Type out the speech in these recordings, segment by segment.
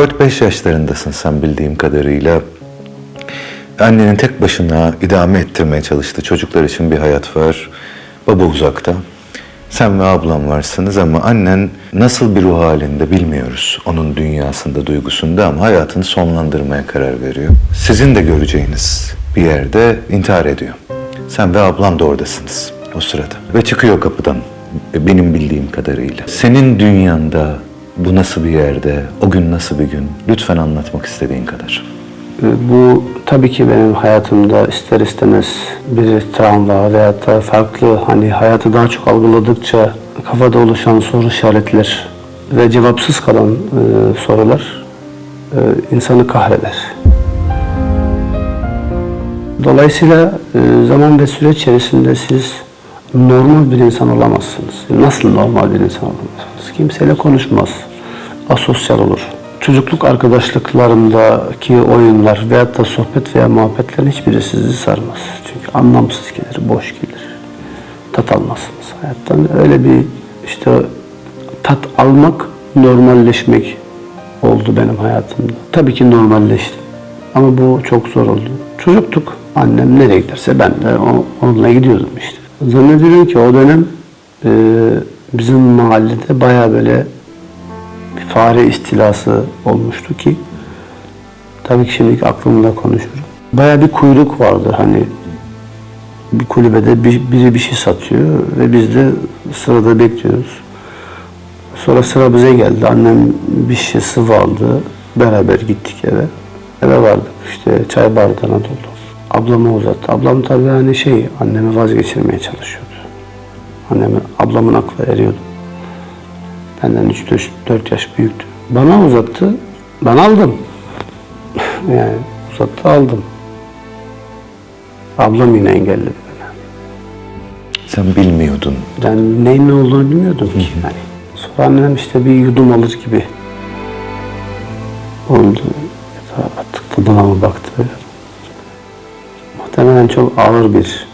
4-5 yaşlarındasın sen bildiğim kadarıyla. Annenin tek başına idame ettirmeye çalıştığı çocuklar için bir hayat var. Baba uzakta. Sen ve ablam varsınız ama annen nasıl bir ruh halinde bilmiyoruz. Onun dünyasında, duygusunda ama hayatını sonlandırmaya karar veriyor. Sizin de göreceğiniz bir yerde intihar ediyor. Sen ve ablam da oradasınız o sırada. Ve çıkıyor kapıdan benim bildiğim kadarıyla. Senin dünyanda bu nasıl bir yerde, o gün nasıl bir gün? Lütfen anlatmak istediğin kadar. E, Bu tabii ki benim hayatımda ister istemez bir travma veyahut da farklı hani hayatı daha çok algıladıkça kafada oluşan soru işaretler ve cevapsız kalan e, sorular e, insanı kahreder. Dolayısıyla e, zaman ve süreç içerisinde siz normal bir insan olamazsınız. Nasıl normal bir insan olamazsınız? Kimseyle konuşmaz. Asosyal olur. Çocukluk arkadaşlıklarındaki oyunlar veyahut da sohbet veya muhabbetlerin hiçbiri sizi sarmaz. Çünkü anlamsız gelir, boş gelir. Tat almazsınız hayattan. Öyle bir işte tat almak, normalleşmek oldu benim hayatımda. Tabii ki normalleşti. Ama bu çok zor oldu. Çocuktuk. Annem nereye giderse ben de onunla gidiyordum işte. Zannediyorum ki o dönem e, bizim mahallede baya böyle bir fare istilası olmuştu ki tabii ki şimdiki aklımda konuşuyorum. Baya bir kuyruk vardı hani bir kulübede bir, biri bir şey satıyor ve biz de sırada bekliyoruz. Sonra sıra bize geldi. Annem bir şişe sıvı aldı. Beraber gittik eve. Eve vardık. İşte çay bardağına doldu. Ablama uzattı. Ablam tabii hani şey annemi vazgeçirmeye çalışıyordu. Annemi, ablamın aklı eriyordu. Benden 3-4 yaş büyüktü. Bana uzattı. Ben aldım. yani uzattı aldım. Ablam yine engelledi beni. Sen bilmiyordun. Ben neyin ne olduğunu bilmiyordum ki. Yani. Sonra annem işte bir yudum alır gibi oldu. Yatağa attık tadına mı baktı. Muhtemelen çok ağır bir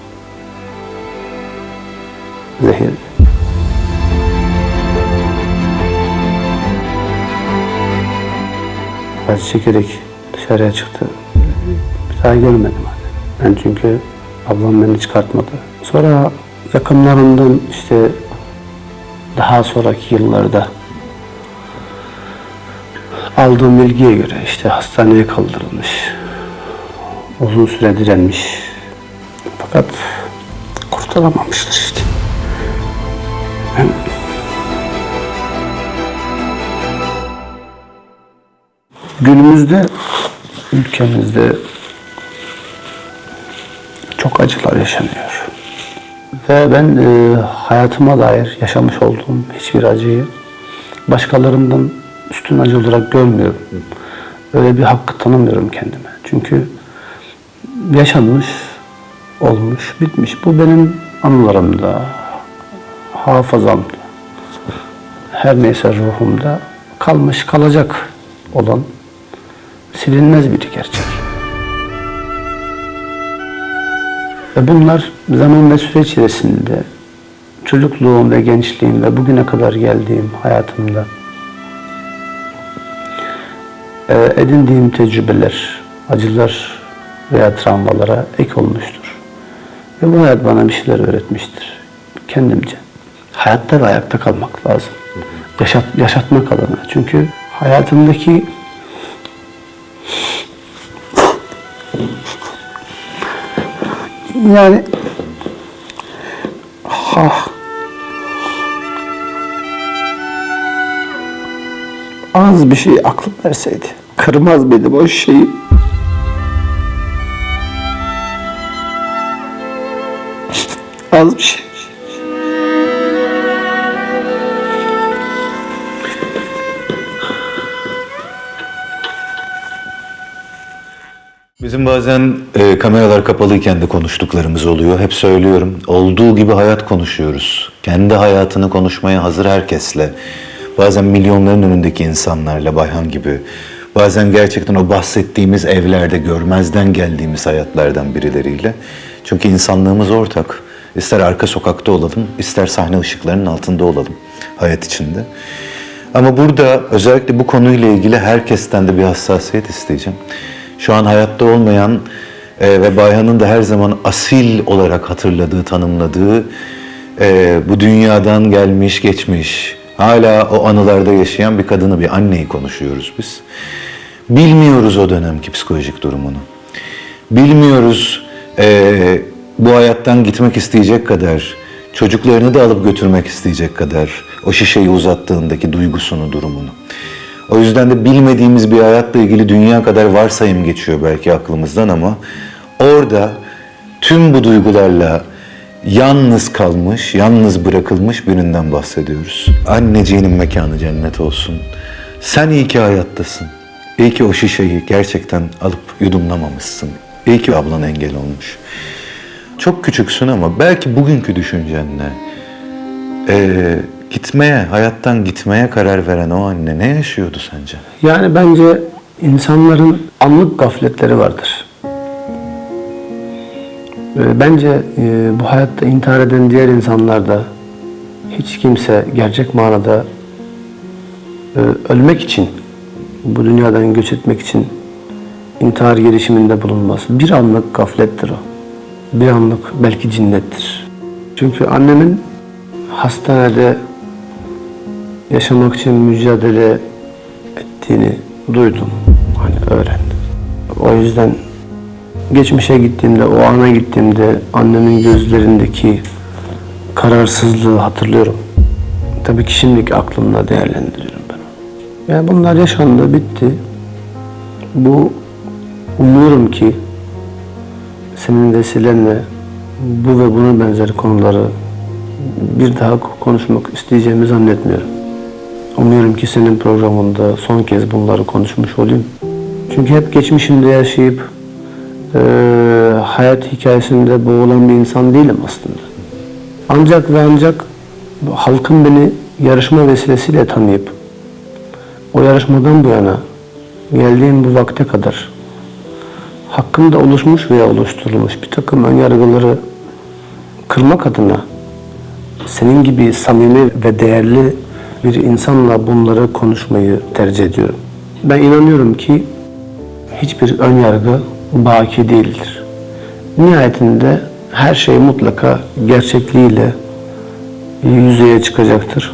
zehir. Biraz çekerek dışarıya çıktı. Bir daha görmedim anne. Ben çünkü ablam beni çıkartmadı. Sonra yakınlarından işte daha sonraki yıllarda aldığım bilgiye göre işte hastaneye kaldırılmış. Uzun süre direnmiş. Fakat kurtaramamışlar işte. Ben günümüzde ülkemizde çok acılar yaşanıyor. Ve ben e, hayatıma dair yaşamış olduğum hiçbir acıyı başkalarından üstün acı olarak görmüyorum. Öyle bir hakkı tanımıyorum kendime. Çünkü yaşanmış, olmuş, bitmiş. Bu benim anılarımda, hafızamda, her neyse ruhumda kalmış, kalacak olan silinmez bir gerçek. Ve bunlar zaman ve süreç içerisinde çocukluğum ve gençliğim ve bugüne kadar geldiğim hayatımda e, edindiğim tecrübeler, acılar veya travmalara ek olmuştur. Ve bu hayat bana bir şeyler öğretmiştir. Kendimce. Hayatta ve ayakta kalmak lazım. Yaşat, yaşatmak adına. Çünkü hayatımdaki yani ha az bir şey aklım verseydi kırmaz mıydım o şeyi az bir şey Bizim bazen e, kameralar kapalıyken de konuştuklarımız oluyor. Hep söylüyorum. Olduğu gibi hayat konuşuyoruz. Kendi hayatını konuşmaya hazır herkesle. Bazen milyonların önündeki insanlarla Bayhan gibi. Bazen gerçekten o bahsettiğimiz evlerde görmezden geldiğimiz hayatlardan birileriyle. Çünkü insanlığımız ortak. İster arka sokakta olalım, ister sahne ışıklarının altında olalım hayat içinde. Ama burada özellikle bu konuyla ilgili herkesten de bir hassasiyet isteyeceğim. Şu an hayatta olmayan e, ve Bayhan'ın da her zaman asil olarak hatırladığı, tanımladığı e, bu dünyadan gelmiş, geçmiş, hala o anılarda yaşayan bir kadını, bir anneyi konuşuyoruz biz. Bilmiyoruz o dönemki psikolojik durumunu. Bilmiyoruz eee, bu hayattan gitmek isteyecek kadar, çocuklarını da alıp götürmek isteyecek kadar o şişeyi uzattığındaki duygusunu, durumunu. O yüzden de bilmediğimiz bir hayatla ilgili dünya kadar varsayım geçiyor belki aklımızdan ama orada tüm bu duygularla yalnız kalmış, yalnız bırakılmış birinden bahsediyoruz. Anneciğinin mekanı cennet olsun. Sen iyi ki hayattasın. İyi ki o şişeyi gerçekten alıp yudumlamamışsın. İyi ki ablan engel olmuş. Çok küçüksün ama belki bugünkü düşüncenle eee, gitmeye, hayattan gitmeye karar veren o anne ne yaşıyordu sence? Yani bence insanların anlık gafletleri vardır. Ee, Bence e, bu hayatta intihar eden diğer insanlar da hiç kimse gerçek manada e, ölmek için, bu dünyadan göç etmek için intihar girişiminde bulunmaz. Bir anlık gaflettir o. Bir anlık belki cinnettir. Çünkü annemin hastanede yaşamak için mücadele ettiğini duydum. Hani öğrendim. O yüzden geçmişe gittiğimde, o ana gittiğimde annemin gözlerindeki kararsızlığı hatırlıyorum. Tabii ki şimdiki aklımla değerlendiriyorum ben. Yani bunlar yaşandı, bitti. Bu umuyorum ki senin vesilenle bu ve buna benzer konuları bir daha konuşmak isteyeceğimi zannetmiyorum. Umuyorum ki senin programında son kez bunları konuşmuş olayım. Çünkü hep geçmişimde yaşayıp eee, hayat hikayesinde boğulan bir insan değilim aslında. Ancak ve ancak halkın beni yarışma vesilesiyle tanıyıp o yarışmadan bu yana geldiğim bu vakte kadar hakkımda oluşmuş veya oluşturulmuş bir takım ön yargıları kırmak adına senin gibi samimi ve değerli bir insanla bunları konuşmayı tercih ediyorum. Ben inanıyorum ki hiçbir ön yargı baki değildir. Nihayetinde her şey mutlaka gerçekliğiyle yüzeye çıkacaktır.